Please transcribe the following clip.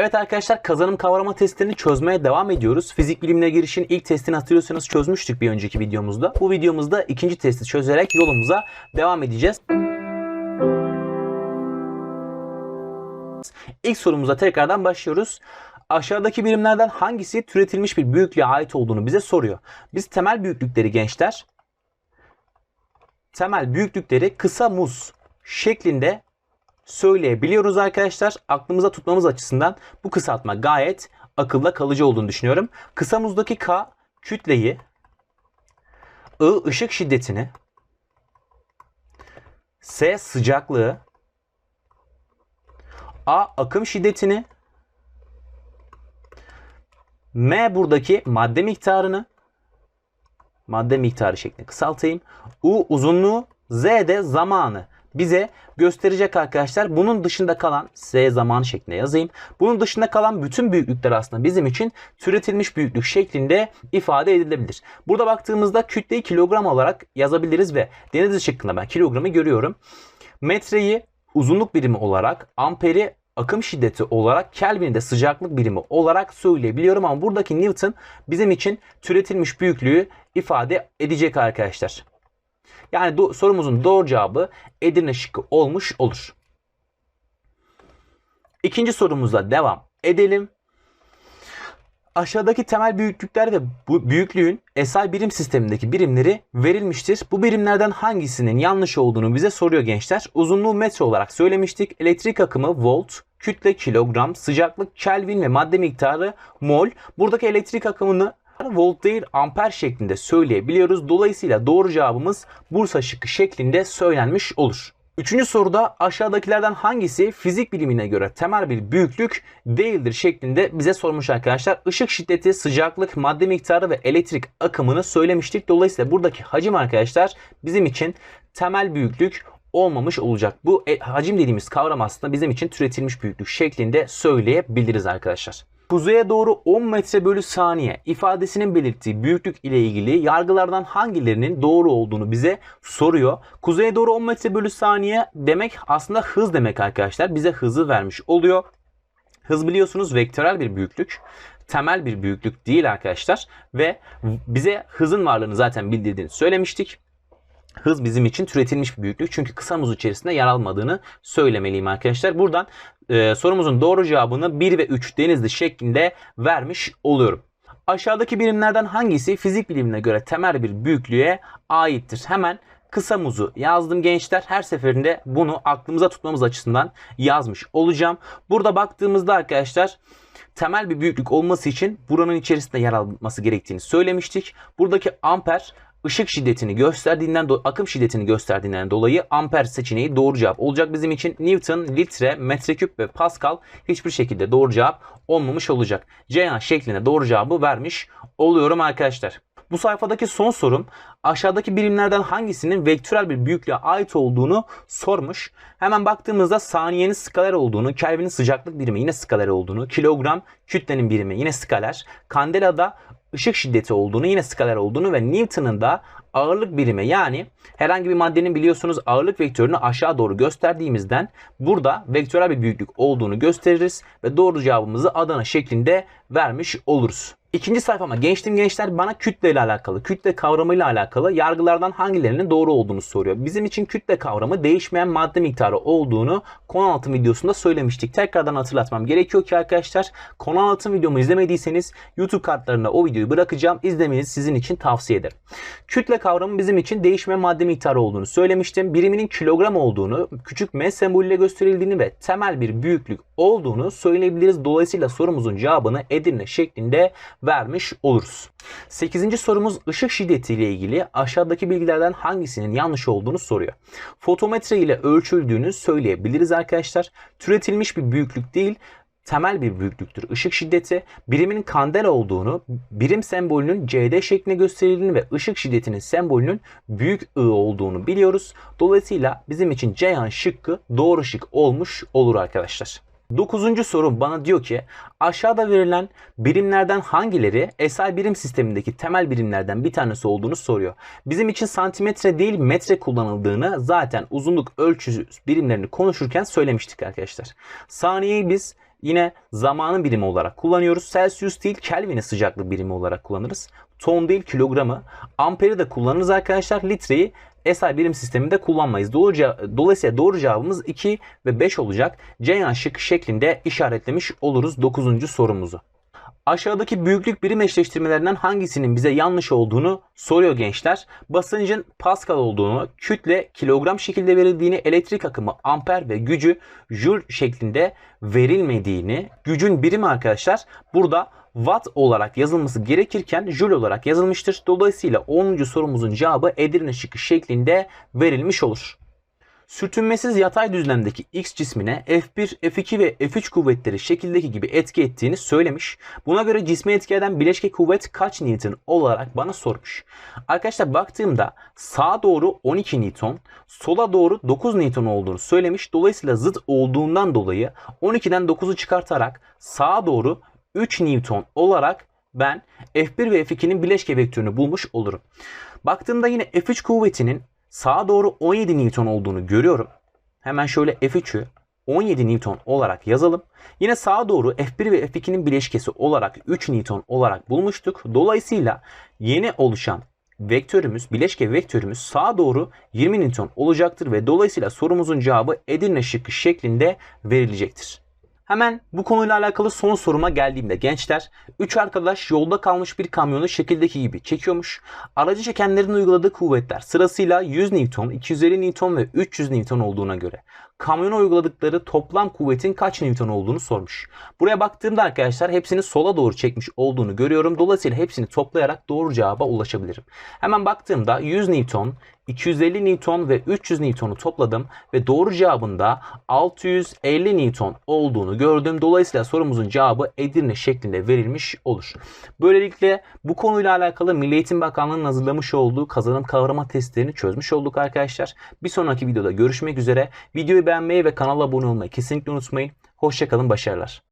Evet arkadaşlar kazanım kavrama testlerini çözmeye devam ediyoruz. Fizik bilimine girişin ilk testini hatırlıyorsanız çözmüştük bir önceki videomuzda. Bu videomuzda ikinci testi çözerek yolumuza devam edeceğiz. İlk sorumuza tekrardan başlıyoruz. Aşağıdaki birimlerden hangisi türetilmiş bir büyüklüğe ait olduğunu bize soruyor. Biz temel büyüklükleri gençler temel büyüklükleri kısa muz şeklinde söyleyebiliyoruz arkadaşlar. Aklımıza tutmamız açısından bu kısaltma gayet akılda kalıcı olduğunu düşünüyorum. Kısa muzdaki K kütleyi, I ışık şiddetini, S sıcaklığı, A akım şiddetini, M buradaki madde miktarını, madde miktarı şeklinde kısaltayım. U uzunluğu, Z de zamanı bize gösterecek arkadaşlar. Bunun dışında kalan Z zamanı şeklinde yazayım. Bunun dışında kalan bütün büyüklükler aslında bizim için türetilmiş büyüklük şeklinde ifade edilebilir. Burada baktığımızda kütleyi kilogram olarak yazabiliriz ve deniz şıkkında ben kilogramı görüyorum. Metreyi uzunluk birimi olarak, amperi akım şiddeti olarak, Kelvin'i de sıcaklık birimi olarak söyleyebiliyorum ama buradaki Newton bizim için türetilmiş büyüklüğü ifade edecek arkadaşlar. Yani do- sorumuzun doğru cevabı Edirne şıkkı olmuş olur. İkinci sorumuzla devam edelim. Aşağıdaki temel büyüklükler ve bu büyüklüğün SI birim sistemindeki birimleri verilmiştir. Bu birimlerden hangisinin yanlış olduğunu bize soruyor gençler. Uzunluğu metre olarak söylemiştik. Elektrik akımı volt, kütle kilogram, sıcaklık Kelvin ve madde miktarı mol. Buradaki elektrik akımını volt değil amper şeklinde söyleyebiliyoruz. Dolayısıyla doğru cevabımız Bursa şıkkı şeklinde söylenmiş olur. Üçüncü soruda aşağıdakilerden hangisi fizik bilimine göre temel bir büyüklük değildir şeklinde bize sormuş arkadaşlar. Işık şiddeti, sıcaklık, madde miktarı ve elektrik akımını söylemiştik. Dolayısıyla buradaki hacim arkadaşlar bizim için temel büyüklük olmamış olacak. Bu e, hacim dediğimiz kavram aslında bizim için türetilmiş büyüklük şeklinde söyleyebiliriz arkadaşlar. Kuzeye doğru 10 metre bölü saniye ifadesinin belirttiği büyüklük ile ilgili yargılardan hangilerinin doğru olduğunu bize soruyor. Kuzeye doğru 10 metre bölü saniye demek aslında hız demek arkadaşlar. Bize hızı vermiş oluyor. Hız biliyorsunuz vektörel bir büyüklük. Temel bir büyüklük değil arkadaşlar. Ve bize hızın varlığını zaten bildirdiğini söylemiştik. Hız bizim için türetilmiş bir büyüklük. Çünkü kısa muz içerisinde yer almadığını söylemeliyim arkadaşlar. Buradan e, sorumuzun doğru cevabını 1 ve 3 denizli şeklinde vermiş oluyorum. Aşağıdaki birimlerden hangisi fizik bilimine göre temel bir büyüklüğe aittir? Hemen kısa muzu yazdım gençler. Her seferinde bunu aklımıza tutmamız açısından yazmış olacağım. Burada baktığımızda arkadaşlar temel bir büyüklük olması için buranın içerisinde yer alması gerektiğini söylemiştik. Buradaki amper ışık şiddetini gösterdiğinden akım şiddetini gösterdiğinden dolayı amper seçeneği doğru cevap olacak bizim için. Newton, litre, metreküp ve Pascal hiçbir şekilde doğru cevap olmamış olacak. Ceyhan şeklinde doğru cevabı vermiş oluyorum arkadaşlar. Bu sayfadaki son sorum aşağıdaki birimlerden hangisinin vektörel bir büyüklüğe ait olduğunu sormuş. Hemen baktığımızda saniyenin skaler olduğunu, Kelvin'in sıcaklık birimi yine skaler olduğunu, kilogram kütlenin birimi yine skaler, kandelada ışık şiddeti olduğunu, yine skaler olduğunu ve Newton'un da ağırlık birimi yani herhangi bir maddenin biliyorsunuz ağırlık vektörünü aşağı doğru gösterdiğimizden burada vektörel bir büyüklük olduğunu gösteririz ve doğru cevabımızı Adana şeklinde vermiş oluruz. İkinci sayfama geçtim gençler bana kütle ile alakalı, kütle kavramıyla alakalı yargılardan hangilerinin doğru olduğunu soruyor. Bizim için kütle kavramı değişmeyen madde miktarı olduğunu konu anlatım videosunda söylemiştik. Tekrardan hatırlatmam gerekiyor ki arkadaşlar konu anlatım videomu izlemediyseniz YouTube kartlarına o videoyu bırakacağım. İzlemenizi sizin için tavsiye ederim. Kütle kavramı bizim için değişmeyen madde miktarı olduğunu söylemiştim. Biriminin kilogram olduğunu, küçük m sembolüyle gösterildiğini ve temel bir büyüklük olduğunu söyleyebiliriz. Dolayısıyla sorumuzun cevabını Edirne şeklinde vermiş oluruz. 8. sorumuz ışık şiddeti ile ilgili aşağıdaki bilgilerden hangisinin yanlış olduğunu soruyor. Fotometre ile ölçüldüğünü söyleyebiliriz arkadaşlar. Türetilmiş bir büyüklük değil, temel bir büyüklüktür ışık şiddeti. Birimin kandela olduğunu, birim sembolünün CD şeklinde gösterildiğini ve ışık şiddetinin sembolünün büyük I olduğunu biliyoruz. Dolayısıyla bizim için Ceyhan şıkkı doğru şık olmuş olur arkadaşlar. Dokuzuncu soru bana diyor ki aşağıda verilen birimlerden hangileri SI birim sistemindeki temel birimlerden bir tanesi olduğunu soruyor. Bizim için santimetre değil metre kullanıldığını zaten uzunluk ölçü birimlerini konuşurken söylemiştik arkadaşlar. Saniyeyi biz Yine zamanın birimi olarak kullanıyoruz. Celsius değil Kelvin'i sıcaklık birimi olarak kullanırız. Ton değil kilogramı. Amperi de kullanırız arkadaşlar. Litreyi SI birim sisteminde kullanmayız. Dolayısıyla doğru cevabımız 2 ve 5 olacak. Ceyhan şık şeklinde işaretlemiş oluruz 9. sorumuzu. Aşağıdaki büyüklük birim eşleştirmelerinden hangisinin bize yanlış olduğunu soruyor gençler. Basıncın Pascal olduğunu, kütle kilogram şekilde verildiğini, elektrik akımı amper ve gücü joule şeklinde verilmediğini, gücün birimi arkadaşlar burada watt olarak yazılması gerekirken joule olarak yazılmıştır. Dolayısıyla 10. sorumuzun cevabı Edirne şıkkı şeklinde verilmiş olur. Sürtünmesiz yatay düzlemdeki X cismine F1, F2 ve F3 kuvvetleri şekildeki gibi etki ettiğini söylemiş. Buna göre cisme etki eden bileşke kuvvet kaç Newton olarak bana sormuş. Arkadaşlar baktığımda sağa doğru 12 Newton, sola doğru 9 Newton olduğunu söylemiş. Dolayısıyla zıt olduğundan dolayı 12'den 9'u çıkartarak sağa doğru 3 Newton olarak ben F1 ve F2'nin bileşke vektörünü bulmuş olurum. Baktığımda yine F3 kuvvetinin sağa doğru 17 Newton olduğunu görüyorum. Hemen şöyle F3'ü 17 Newton olarak yazalım. Yine sağa doğru F1 ve F2'nin bileşkesi olarak 3 Newton olarak bulmuştuk. Dolayısıyla yeni oluşan vektörümüz, bileşke vektörümüz sağa doğru 20 Newton olacaktır ve dolayısıyla sorumuzun cevabı Edirne şıkkı şeklinde verilecektir. Hemen bu konuyla alakalı son soruma geldiğimde gençler 3 arkadaş yolda kalmış bir kamyonu şekildeki gibi çekiyormuş. Aracı çekenlerin uyguladığı kuvvetler sırasıyla 100 Newton, 250 Newton ve 300 Newton olduğuna göre kamyona uyguladıkları toplam kuvvetin kaç Newton olduğunu sormuş. Buraya baktığımda arkadaşlar hepsini sola doğru çekmiş olduğunu görüyorum. Dolayısıyla hepsini toplayarak doğru cevaba ulaşabilirim. Hemen baktığımda 100 Newton, 250 Newton ve 300 Newton'u topladım ve doğru cevabında 650 Newton olduğunu gördüm. Dolayısıyla sorumuzun cevabı Edirne şeklinde verilmiş olur. Böylelikle bu konuyla alakalı Milli Eğitim Bakanlığı'nın hazırlamış olduğu kazanım kavrama testlerini çözmüş olduk arkadaşlar. Bir sonraki videoda görüşmek üzere. Videoyu beğenmeyi ve kanala abone olmayı kesinlikle unutmayın. Hoşçakalın, başarılar.